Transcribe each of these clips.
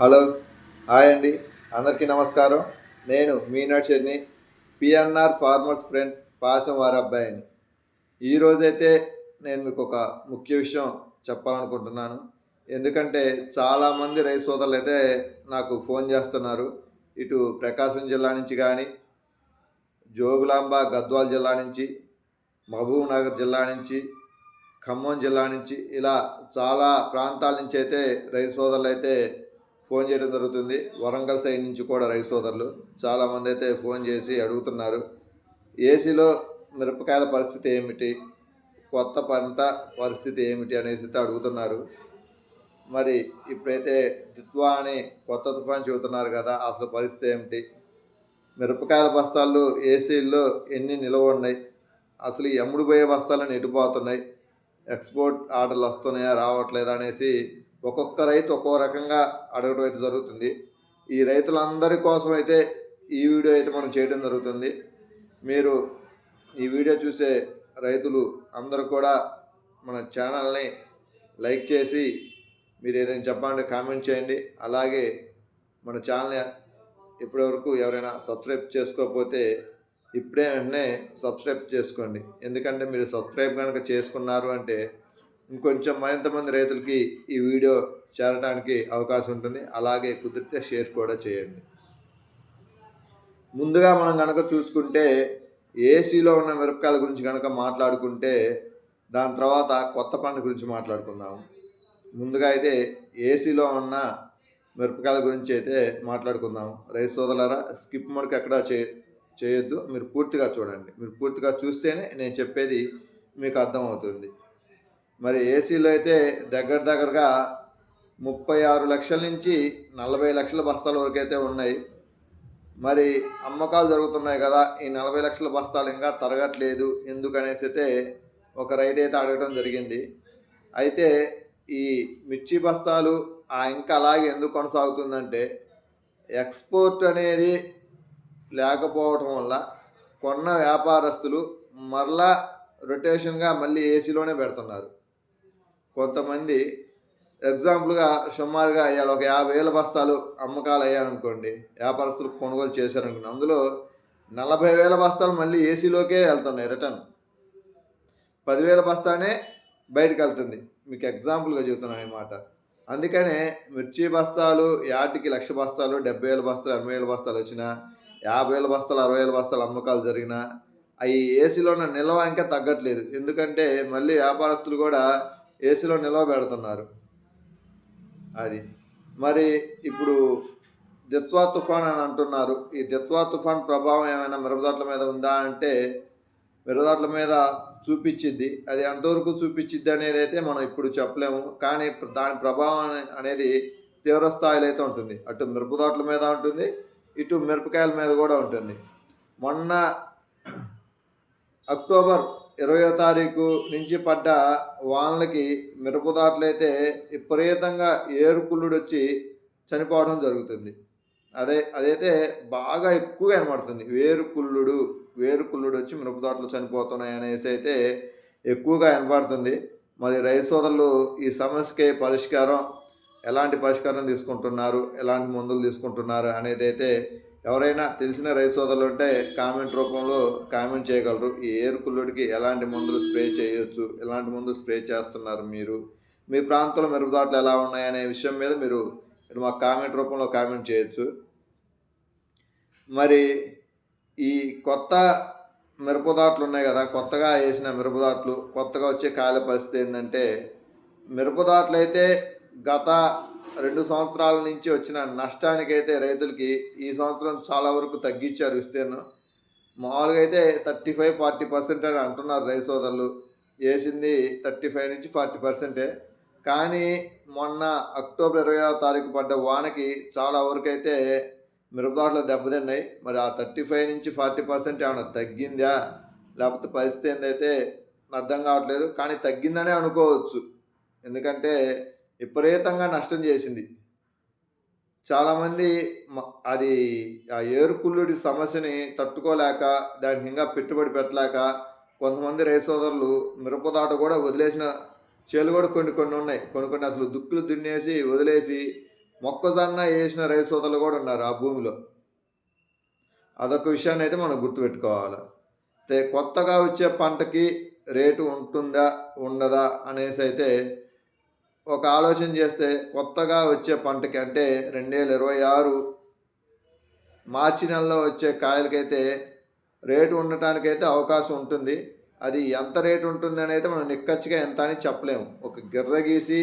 Hello hi అండి. అందరికీ నమస్కారం. నేను మీనాక్షర్ని పిఎన్ఆర్ ఫార్మర్స్ ఫ్రెండ్ పాసం వారి అబ్బాయిని ఈరోజైతే నేను మీకు ఒక ముఖ్య విషయం చెప్పాలనుకుంటున్నాను. ఎందుకంటే చాలామంది రైతు సోదరులు అయితే నాకు ఫోన్ చేస్తున్నారు. ఇటు ప్రకాశం జిల్లా నుంచి కానీ జోగులాంబ గద్వాల్ జిల్లా నుంచి మహబూబ్ నగర్ జిల్లా నుంచి ఖమ్మం జిల్లా నుంచి ఇలా చాలా ప్రాంతాల నుంచి అయితే రైతు సోదరులు అయితే ఫోన్ చేయడం జరుగుతుంది. వరంగల్ సైడ్ నుంచి కూడా రైతు సోదరులు చాలామంది అయితే ఫోన్ చేసి అడుగుతున్నారు. ఏసీలో మిరపకాయల పరిస్థితి ఏమిటి? కొత్త పంట పరిస్థితి ఏమిటి అనేసి అయితే అడుగుతున్నారు. మరి ఇప్పుడైతే దిత్వా అని కొత్త తుఫాన్ చెబుతున్నారు కదా అసలు పరిస్థితి ఏమిటి? మిరపకాయల బస్తాలు ఏసీల్లో ఎన్ని నిలవ ఉన్నాయి? అసలు ఈ అమ్ముడు పోయే బస్తాలను ఎటుపోతున్నాయి? ఎక్స్పోర్ట్ ఆర్డర్లు వస్తున్నాయా రావట్లేదా అనేసి ఒక్కొక్క రైతు ఒక్కో రకంగా అడగడం అయితే జరుగుతుంది. ఈ రైతులందరి కోసం అయితే ఈ వీడియో అయితే మనం చేయడం జరుగుతుంది. మీరు ఈ వీడియో చూసే రైతులు అందరూ కూడా మన ఛానల్ని లైక్ చేసి మీరు ఏదైనా చెప్పండి కామెంట్ చేయండి. అలాగే మన ఛానల్ని ఇప్పటివరకు ఎవరైనా సబ్స్క్రైబ్ చేసుకోకపోతే ఇప్పుడే వెంటనే సబ్స్క్రైబ్ చేసుకోండి. ఎందుకంటే మీరు సబ్స్క్రైబ్ కనుక చేసుకున్నారు అంటే ఇంకొంచెం మరింతమంది రైతులకి ఈ వీడియో చేరడానికి అవకాశం ఉంటుంది. అలాగే కుదిరితే షేర్ కూడా చేయండి. ముందుగా మనం కనుక చూసుకుంటే ఏసీలో ఉన్న మిరపకాయల గురించి కనుక మాట్లాడుకుంటే దాని తర్వాత కొత్త పంట గురించి మాట్లాడుకుందాం. ముందుగా అయితే ఏసీలో ఉన్న మిరపకాయల గురించి అయితే మాట్లాడుకుందాం. రైతు సోదరులారా స్కిప్ మడక ఎక్కడా చే చేయొద్దు. మీరు పూర్తిగా చూడండి. మీరు పూర్తిగా చూస్తేనే నేను చెప్పేది మీకు అర్థమవుతుంది. మరి ఏసీలో అయితే దగ్గర దగ్గరగా ముప్పై ఆరు లక్షల నుంచి నలభై లక్షల బస్తాల వరకు అయితే ఉన్నాయి. మరి అమ్మకాలు జరుగుతున్నాయి కదా ఈ నలభై లక్షల బస్తాలు ఇంకా తరగట్లేదు. ఎందుకనేసి అయితే ఒక రైతు అయితే అడగడం జరిగింది. అయితే ఈ మిర్చి బస్తాలు ఆ ఇంకా అలాగే ఎందుకు కొనసాగుతుందంటే ఎక్స్పోర్ట్ అనేది లేకపోవటం వల్ల కొన్న వ్యాపారస్తులు మరలా రొటేషన్గా మళ్ళీ ఏసీలోనే పెడుతున్నారు. కొంతమంది ఎగ్జాంపుల్గా సుమారుగా ఇవాళ ఒక యాభై వేల బస్తాలు అమ్మకాలు అయ్యారనుకోండి వ్యాపారస్తులు కొనుగోలు చేశారనుకోండి అందులో నలభై వేల బస్తాలు మళ్ళీ ఏసీలోకే వెళ్తున్నాయి రిటర్న్. పదివేల బస్తానే బయటకు వెళ్తుంది మీకు ఎగ్జాంపుల్గా చెబుతున్నాను అనమాట అందుకనే మిర్చి బస్తాలు యాటికి లక్ష బస్తాలు డెబ్బై వేల బస్తాలు ఎనభై వేల బస్తాలు వచ్చినా యాభై వేల బస్తాలు అరవై వేల బస్తాలు అమ్మకాలు జరిగినా అవి ఏసీలో ఉన్న నిల్వ ఇంకా తగ్గట్లేదు. ఎందుకంటే మళ్ళీ వ్యాపారస్తులు కూడా ఏసీలో నిలవబెడుతున్నారు. అది. మరి ఇప్పుడు దిత్వా తుఫాన్ అని అంటున్నారు. ఈ దిత్వా తుఫాన్ ప్రభావం ఏమైనా మిరపదాట్ల మీద ఉందా అంటే మిరపదాట్ల మీద చూపించిద్ది అది ఎంతవరకు చూపించిద్ది అనేది అయితే మనం ఇప్పుడు చెప్పలేము. కానీ దాని ప్రభావం అనేది తీవ్ర స్థాయిలో అయితే ఉంటుంది. అటు మిరపదాట్ల మీద ఉంటుంది ఇటు మిరపకాయల మీద కూడా ఉంటుంది. మొన్న అక్టోబర్ ఇరవయో తారీఖు నుంచి పడ్డ వానలకి మిరపదాట్లు అయితే విపరీతంగా ఏరుకుళ్ళుడు వచ్చి చనిపోవడం జరుగుతుంది. అదే అదైతే బాగా ఎక్కువగా కనబడుతుంది వేరుకుళ్ళుడు వేరుకుళ్ళుడు వచ్చి మిరపదాట్లు చనిపోతున్నాయి అనేసి అయితే ఎక్కువగా కనబడుతుంది మరి రైతు సోదరులు ఈ సమస్యకి పరిష్కారం ఎలాంటి పరిష్కారం తీసుకుంటున్నారు ఎలాంటి మందులు తీసుకుంటున్నారు అనేది అయితే ఎవరైనా తెలిసిన రైతు సోదరులు ఉంటే కామెంట్ రూపంలో కామెంట్ చేయగలరు. ఈ ఏరుకుళ్ళుడికి ఎలాంటి మందులు స్ప్రే చేయొచ్చు? ఎలాంటి మందులు స్ప్రే చేస్తున్నారు మీరు? మీ ప్రాంతంలో మిరపదాట్లు ఎలా ఉన్నాయనే విషయం మీద మీరు మాకు కామెంట్ రూపంలో కామెంట్ చేయొచ్చు. మరి ఈ కొత్త మిరపదాట్లు ఉన్నాయి కదా కొత్తగా వేసిన మిరపదాట్లు కొత్తగా వచ్చే కాల పరిస్థితి ఏంటంటే మిరపదాట్లు అయితే గత రెండు సంవత్సరాల నుంచి వచ్చిన నష్టానికైతే రైతులకి ఈ సంవత్సరం చాలా వరకు తగ్గించారు విస్తీర్ణం. మామూలుగా అయితే థర్టీ ఫైవ్ ఫార్టీ పర్సెంట్ అని అంటున్నారు రైతు సోదరులు. వేసింది థర్టీ ఫైవ్ నుంచి ఫార్టీ పర్సెంటే. కానీ మొన్న అక్టోబర్ ఇరవై తారీఖు పడ్డ వానకి చాలా వరకు అయితే మిరపదాట్లు దెబ్బతిన్నాయి. మరి ఆ థర్టీ ఫైవ్ నుంచి ఫార్టీ పర్సెంట్ ఏమైనా తగ్గిందా? లేకపోతే పరిస్థితి ఏందైతే అర్థం కావట్లేదు. కానీ తగ్గిందనే అనుకోవచ్చు. ఎందుకంటే విపరీతంగా నష్టం చేసింది. చాలామంది అది ఆ ఏరుకుల్లుడి సమస్యని తట్టుకోలేక దానికి ఇంకా పెట్టుబడి పెట్టలేక కొంతమంది రైతు సోదరులు మిరపదాట కూడా వదిలేసిన చేలు కూడా కొన్ని కొన్ని ఉన్నాయి. కొన్ని కొన్ని అసలు దుక్కులు దున్నేసి వదిలేసి మొక్కజొన్న వేసిన రైతు సోదరులు కూడా ఉన్నారు ఆ భూమిలో. అదొక విషయాన్ని అయితే మనం గుర్తుపెట్టుకోవాలి. అయితే కొత్తగా వచ్చే పంటకి రేటు ఉంటుందా ఉండదా అనేసి అయితే ఒక ఆలోచన చేస్తే కొత్తగా వచ్చే పంటకి అంటే రెండు వేల ఇరవై ఆరు మార్చి నెలలో వచ్చే కాయలకైతే రేటు ఉండటానికైతే అవకాశం ఉంటుంది. అది ఎంత రేటు ఉంటుంది అనేది మనం నిక్కచ్చిగా ఎంత అని చెప్పలేము. ఒక గిర్ర గీసి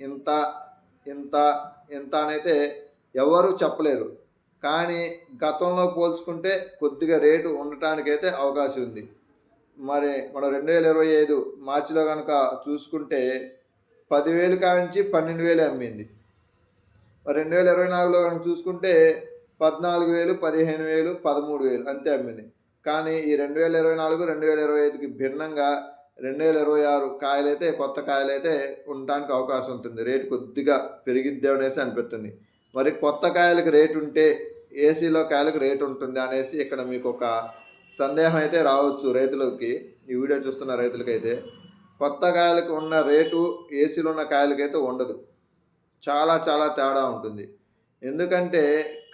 ఇంత ఇంత ఇంత అనైతే ఎవరు చెప్పలేరు. కానీ గతంలో పోల్చుకుంటే కొద్దిగా రేటు ఉండటానికైతే అవకాశం ఉంది. మరి మనం రెండు వేల ఇరవై ఐదు మార్చిలో కనుక చూసుకుంటే పదివేలు కాంచి పన్నెండు వేలు అమ్మింది. మరి రెండు వేల ఇరవై నాలుగులో కనుక చూసుకుంటే పద్నాలుగు వేలు పదిహేను వేలు పదమూడు వేలు అంతే అమ్మింది. కానీ ఈ రెండు వేల ఇరవై నాలుగు రెండు వేల ఇరవై ఐదుకి భిన్నంగా రెండు వేల ఇరవై ఆరు కాయలైతే కొత్త కాయలైతే ఉండడానికి అవకాశం ఉంటుంది. రేటు కొద్దిగా పెరిగిద్ది అనేసి అనిపిస్తుంది. మరి కొత్త కాయలకు రేటు ఉంటే ఏసీలో కాయలకు రేటు ఉంటుంది అనేసి ఇక్కడ మీకు ఒక సందేహం అయితే రావచ్చు రైతులకి. ఈ వీడియో చూస్తున్న రైతులకైతే కొత్త కాయలకు ఉన్న రేటు ఏసీలో ఉన్న కాయలకైతే ఉండదు. చాలా చాలా తేడా ఉంటుంది. ఎందుకంటే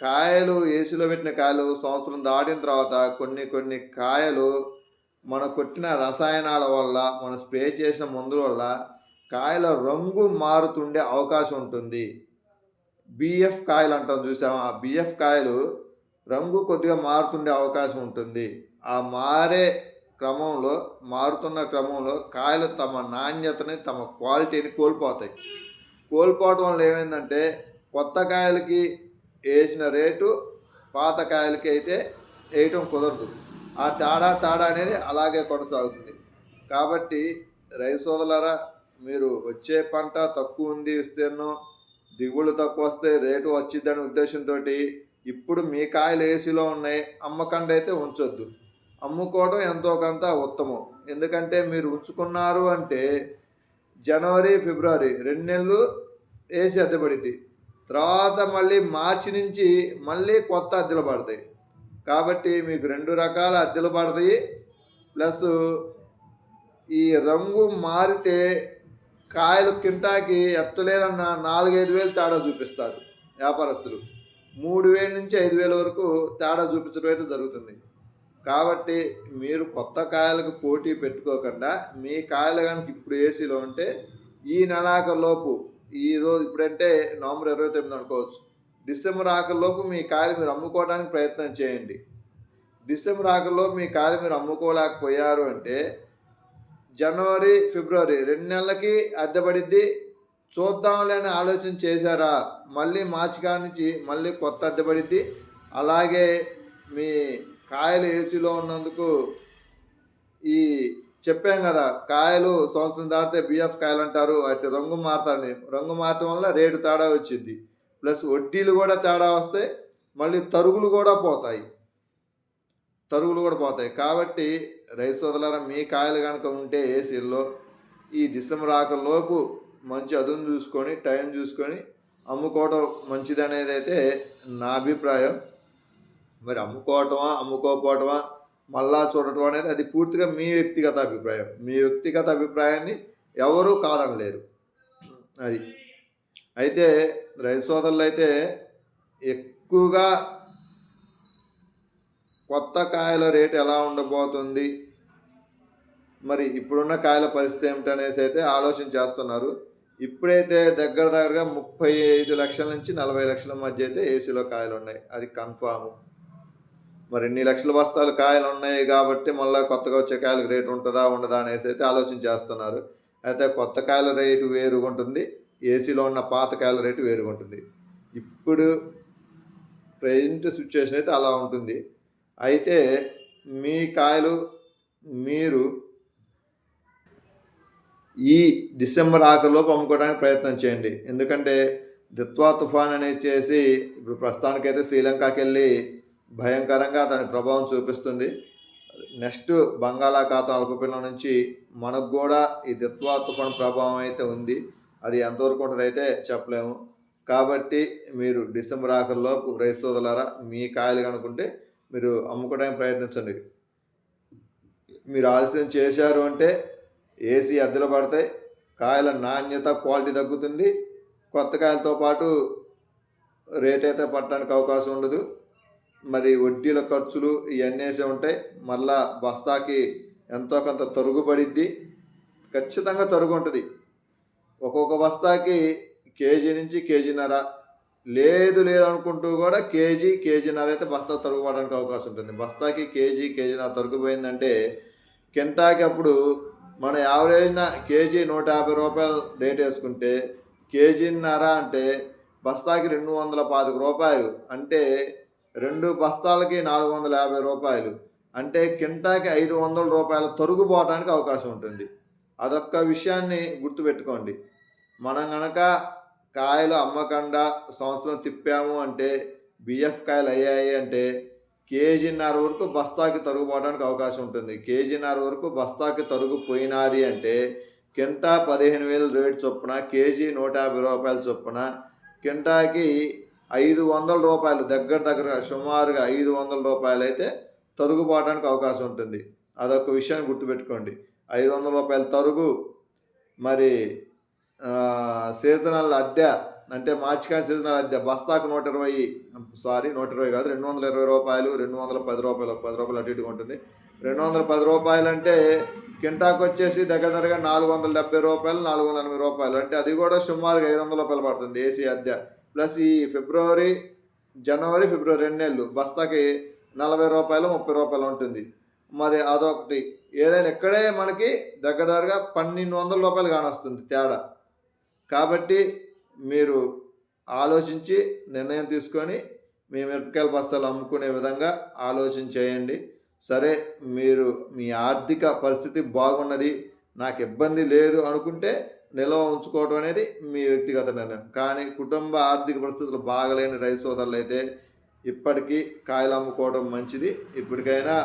కాయలు ఏసీలో పెట్టిన కాయలు సంవత్సరం దాటిన తర్వాత కొన్ని కొన్ని కాయలు మన కొట్టిన రసాయనాల వల్ల మనం స్ప్రే చేసిన మందుల వల్ల కాయల రంగు మారుతుండే అవకాశం ఉంటుంది. బిఎఫ్ కాయలు అంటాం చూసాము ఆ బిఎఫ్ కాయలు రంగు కొద్దిగా మారుతుండే అవకాశం ఉంటుంది. ఆ మారే క్రమంలో మారుతున్న క్రమంలో కాయలు తమ నాణ్యతని తమ క్వాలిటీని కోల్పోతాయి. కోల్పోవటం వల్ల ఏమైందంటే కొత్త కాయలకి వేసిన రేటు పాత కాయలకి అయితే వేయటం కుదరదు. ఆ తేడా తేడా అనేది అలాగే కొనసాగుతుంది. కాబట్టి రైతు సోదరులారా మీరు వచ్చే పంట తక్కువ ఉంది విస్తీర్ణం దిగుబడులు తక్కువ వస్తే రేటు వచ్చిందనే ఉద్దేశంతో ఇప్పుడు మీ కాయలు ఏసీలో ఉన్నాయి అమ్మకండి అయితే ఉంచొద్దు. అమ్ముకోవడం ఎంతో కొంత ఉత్తమం. ఎందుకంటే మీరు ఉంచుకున్నారు అంటే జనవరి ఫిబ్రవరి రెండు నెలలు అద్దె అద్దెపడింది తర్వాత మళ్ళీ మార్చి నుంచి మళ్ళీ కొత్త అద్దెలు పడతాయి. కాబట్టి మీకు రెండు రకాల అద్దెలు పడతాయి. ప్లస్ ఈ రంగు మారితే కాయలు కింటాకి ఎత్తలేదన్న నాలుగైదు వేలు తేడా చూపిస్తారు వ్యాపారస్తులు. మూడు వేల నుంచి ఐదు వేల వరకు తేడా చూపించడం అయితే జరుగుతుంది. కాబట్టి మీరు కొత్త కాయలకు పోటీ పెట్టుకోకుండా మీ కాయలు కనుక ఇప్పుడు ఏసీలో ఉంటే ఈ నెలాఖరులోపు ఈ రోజు ఇప్పుడంటే నవంబర్ ఇరవై తొమ్మిది అనుకోవచ్చు. డిసెంబర్ ఆఖరిలోపు మీ కాయలు మీరు అమ్ముకోవడానికి ప్రయత్నం చేయండి. డిసెంబర్ ఆఖరిలోపు మీ కాయలు మీరు అమ్ముకోలేకపోయారు అంటే జనవరి ఫిబ్రవరి రెండు నెలలకి అద్దెపడిద్ది. చూద్దాంలే అని ఆలోచన చేశారా? మళ్ళీ మార్చి కాడి నుంచి మళ్ళీ కొత్త అద్దెపడిద్ది అలాగే మీ కాయలు ఏసీలో ఉన్నందుకు ఈ చెప్పాం కదా కాయలు సంవత్సరం దాటితే బిఎఫ్ కాయలు అంటారు అటు రంగు మారుతాయి రంగు మారటం వల్ల రేటు తేడా వచ్చింది. ప్లస్ వడ్డీలు కూడా తేడా వస్తే మళ్ళీ తరుగులు కూడా పోతాయి. తరుగులు కూడా పోతాయి. కాబట్టి రైతు సోదరులారా మీ కాయలు కనుక ఉంటే ఏసీల్లో ఈ డిసెంబర్ ఆఖరిలోపు మంచి అదును చూసుకొని టైం చూసుకొని అమ్ముకోవడం మంచిదనేది అయితే నా అభిప్రాయం. మరి అమ్ముకోవటమా అమ్ముకోకపోవటమా మళ్ళా చూడటం అనేది అది పూర్తిగా మీ వ్యక్తిగత అభిప్రాయం. మీ వ్యక్తిగత అభిప్రాయాన్ని ఎవరూ కాదనలేరు. అది. అయితే రైతు సోదరులు అయితే ఎక్కువగా కొత్త కాయల రేటు ఎలా ఉండబోతుంది? మరి ఇప్పుడున్న కాయల పరిస్థితి ఏమిటనేసి అయితే ఆలోచన చేస్తున్నారు. ఇప్పుడైతే దగ్గర దగ్గరగా ముప్పై ఐదు లక్షల నుంచి నలభై లక్షల మధ్య అయితే ఏసీలో కాయలు ఉన్నాయి. అది కన్ఫామ్ మరి ఇన్ని లక్షల బస్తాలు కాయలు ఉన్నాయి కాబట్టి మళ్ళీ కొత్తగా వచ్చే కాయలకు రేటు ఉంటుందా ఉండదా అనేసి అయితే ఆలోచన చేస్తున్నారు. అయితే కొత్త కాయల రేటు వేరుగా ఉంటుంది ఏసీలో ఉన్న పాత కాయల రేటు వేరుగా ఉంటుంది. ఇప్పుడు ప్రజెంట్ సిచ్యువేషన్ అయితే అలా ఉంటుంది. అయితే మీ కాయలు మీరు ఈ డిసెంబర్ ఆఖరిలోపు అమ్ముకోవడానికి ప్రయత్నం చేయండి. ఎందుకంటే దిత్వా తుఫాన్ అనేది చేసి ఇప్పుడు ప్రస్తుతానికైతే శ్రీలంకకి వెళ్ళి భయంకరంగా దాని ప్రభావం చూపిస్తుంది. నెక్స్ట్ బంగాళాఖాతం అల్పపీడనం నుంచి మనకు కూడా ఈ దిత్వా తుఫాను ప్రభావం అయితే ఉంది. అది ఎంతవరకు ఉంటుంది అయితే చెప్పలేము. కాబట్టి మీరు డిసెంబర్ ఆఖరిలోపు రైతు సోదరులారా మీ కాయలు కనుకుంటే మీరు అమ్ముకోవడానికి ప్రయత్నించండి. మీరు ఆలస్యం చేశారు అంటే ఏసీ అద్దెలు పడతాయి కాయల నాణ్యత క్వాలిటీ తగ్గుతుంది. కొత్త కాయలతో పాటు రేట్ అయితే పట్టడానికి అవకాశం ఉండదు. మరి వడ్డీల ఖర్చులు ఇవన్నీ వేసే ఉంటాయి. మళ్ళా బస్తాకి ఎంతో కొంత తరుగుబడిద్ది. ఖచ్చితంగా తరుగు ఉంటుంది. ఒక్కొక్క బస్తాకి కేజీ నుంచి కేజీన్నర. లేదు లేదు అనుకుంటూ కూడా కేజీ కేజీన్నర అయితే బస్తా తరుగుపడడానికి అవకాశం ఉంటుంది. బస్తాకి కేజీ కేజీన్నర తరుగుపోయిందంటే కింటాకి అప్పుడు మన యావరేజ్న కేజీ నూట యాభై రూపాయలు రేట్ వేసుకుంటే కేజీన్నర అంటే బస్తాకి రెండు వందల పాతిక రూపాయలు. అంటే రెండు బస్తాలకి నాలుగు వందల యాభై రూపాయలు. అంటే కింటాకి ఐదు వందల రూపాయల తరుగు పోవటానికి అవకాశం ఉంటుంది. అదొక్క విషయాన్ని గుర్తుపెట్టుకోండి. మనం గనక కాయలు అమ్మకుండా సంవత్సరం తిప్పాము అంటే బిఎఫ్ కాయలు అయ్యాయి అంటే కేజీన్నర వరకు బస్తాకి తరుగు పోవడానికి అవకాశం ఉంటుంది. కేజీన్నర వరకు బస్తాకి తరుగు పోయినది అంటే కింటా పదిహేను వేలు రేటు చొప్పున కేజీ నూట యాభై రూపాయల చొప్పున కింటాకి ఐదు వందల రూపాయలు దగ్గర దగ్గర సుమారుగా ఐదు వందల రూపాయలు అయితే తరుగు పోవడానికి అవకాశం ఉంటుంది. అదొక విషయాన్ని గుర్తుపెట్టుకోండి. ఐదు వందల రూపాయల తరుగు మరి సీజనల్ అద్దె అంటే మార్చికాయ సీజనల్ అద్దె బస్తాకు నూట ఇరవై సారీ నూట ఇరవై కాదు రెండు వందల ఇరవై రూపాయలు రెండు వందల పది రూపాయలు పది రూపాయలు అటు ఇటుగా ఉంటుంది. రెండు వందల పది రూపాయలు అంటే కింటాకు వచ్చేసి దగ్గర దగ్గరగా నాలుగు వందల డెబ్బై రూపాయలు నాలుగు వందల ఎనభై రూపాయలు. అంటే అది కూడా సుమారుగా ఐదు వందల రూపాయలు పడుతుంది ఏసీ అద్దె. ప్లస్ ఈ ఫిబ్రవరి జనవరి ఫిబ్రవరి రెండు నెలలు బస్తాకి నలభై రూపాయలు ముప్పై రూపాయలు ఉంటుంది. మరి అదొకటి. ఏదైనా ఇక్కడే మనకి దగ్గర దగ్గరగా పన్నెండు వందల రూపాయలు కానొస్తుంది తేడా. కాబట్టి మీరు ఆలోచించి నిర్ణయం తీసుకొని మీ మిరపకాయల బస్తాలు అమ్ముకునే విధంగా ఆలోచన చేయండి. సరే మీరు మీ ఆర్థిక పరిస్థితి బాగున్నది నాకు ఇబ్బంది లేదు అనుకుంటే నిల్వ ఉంచుకోవడం అనేది మీ వ్యక్తిగత నిర్ణయం. కానీ కుటుంబ ఆర్థిక పరిస్థితులు బాగలేని రైతు సోదరులు అయితే ఇప్పటికీ కాయలు అమ్ముకోవడం మంచిది. ఇప్పటికైనా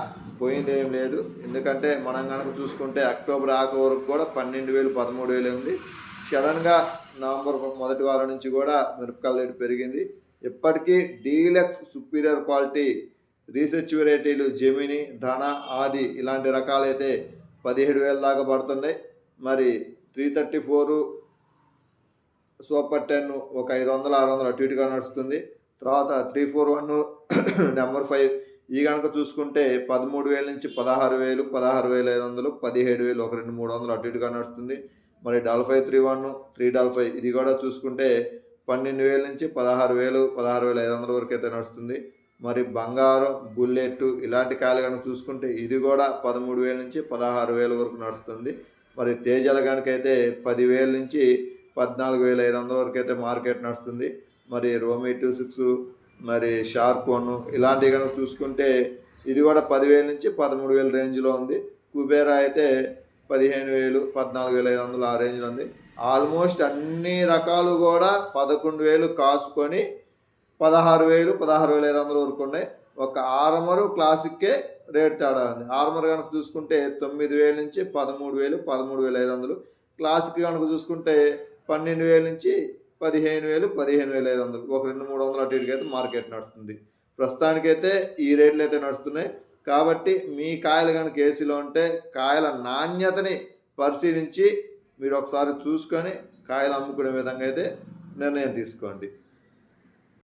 పోయింది ఏం లేదు. ఎందుకంటే మనం కనుక చూసుకుంటే అక్టోబర్ ఆఖ వరకు కూడా పన్నెండు వేలు పదమూడు వేలు ఉంది. సడన్గా నవంబర్ మొదటి వారం నుంచి కూడా మిరపకాయల రేటు పెరిగింది. ఇప్పటికీ డీలక్స్ సుపీరియర్ క్వాలిటీ రీసెర్చ్ వెరైటీలు జెమిని ధన ఆది ఇలాంటి రకాలైతే పదిహేడు వేల దాకా పడుతున్నాయి. మరి three thirty four super ten ఒక ఐదు వందలు ఆరు వందలు అటు ఇటుగా నడుస్తుంది. తర్వాత three four one number five. ఈ కనుక చూసుకుంటే పదమూడు వేల నుంచి పదహారు వేలు పదహారు వేల ఐదు వందలు పదిహేడు వేలు ఒక రెండు మూడు వందలు అటు ఇటుగా నడుస్తుంది. మరి dull five three one three dull five ఇది కూడా చూసుకుంటే పన్నెండు వేల నుంచి పదహారు వేలు పదహారు వేల ఐదు వందల వరకు అయితే నడుస్తుంది. మరి బంగారం బుల్లెట్ ఇలాంటి కాయలు కనుక చూసుకుంటే ఇది కూడా పదమూడు వేల నుంచి పదహారు వేల వరకు నడుస్తుంది. మరి తేజల కనుకైతే పదివేల నుంచి పద్నాలుగు వేల ఐదు వందల వరకు అయితే మార్కెట్ నడుస్తుంది. మరి రోమీ టూ సిక్స్ మరి షార్ప్ వన్ ఇలాంటివి కనుక చూసుకుంటే ఇది కూడా పదివేల నుంచి పదమూడు వేల రేంజ్లో ఉంది. కుబేరా అయితే పదిహేను వేలు పద్నాలుగు వేల ఐదు వందలు ఆ రేంజ్లో ఉంది. ఆల్మోస్ట్ అన్ని రకాలు కూడా పదకొండు వేలు కాసుకొని పదహారు వేలు పదహారు వేల ఐదు వందల వరకు ఉన్నాయి. ఒక ఆరమరు క్లాసిక్కే రేట్ తేడా ఉంది. ఆర్మర్ కనుక చూసుకుంటే తొమ్మిది వేల నుంచి పదమూడు వేలు పదమూడు వేల ఐదు వందలు. క్లాసిక్ కనుక చూసుకుంటే పన్నెండు వేల నుంచి పదిహేను వేలు పదిహేను వేల ఐదు వందలు. ఒక రెండు మూడు వందలు అటు ఇటుకైతే మార్కెట్ నడుస్తుంది. ప్రస్తుతానికైతే ఈ రేట్లు అయితే నడుస్తున్నాయి. కాబట్టి మీ కాయలు కనుక ఏసీలో ఉంటే కాయల నాణ్యతని పరిశీలించి మీరు ఒకసారి చూసుకొని కాయలు అమ్ముకునే విధంగా అయితే నిర్ణయం తీసుకోండి.